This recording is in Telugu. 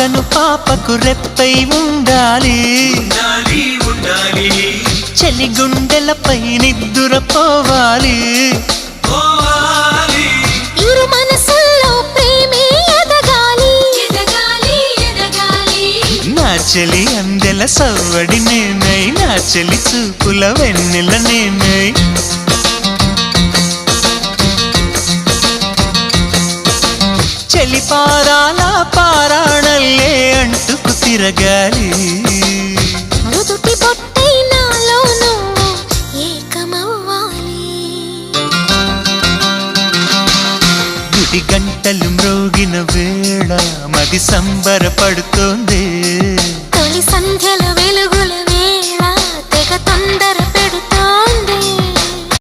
కను పాపకు రెప్పై ఉండాలి. ఉండాలి ఉండాలి. చలి గుండెలపై నిద్దురపోవాలి పోవాలి. ఇరు మనసుల్లో ప్రేమే ఎదగాలి. నా చెలి అందెల సవ్వడి నేనై నా చెలి చూపుల వెన్నెల నేనై. చెలి పారాల పారాణల్లే అంటుకు తిరగాలి. నుదుటి ఏకమవ్వాలి. గుడి గంటలు మ్రోగిన వేళ మది సంబరపడుతోంది.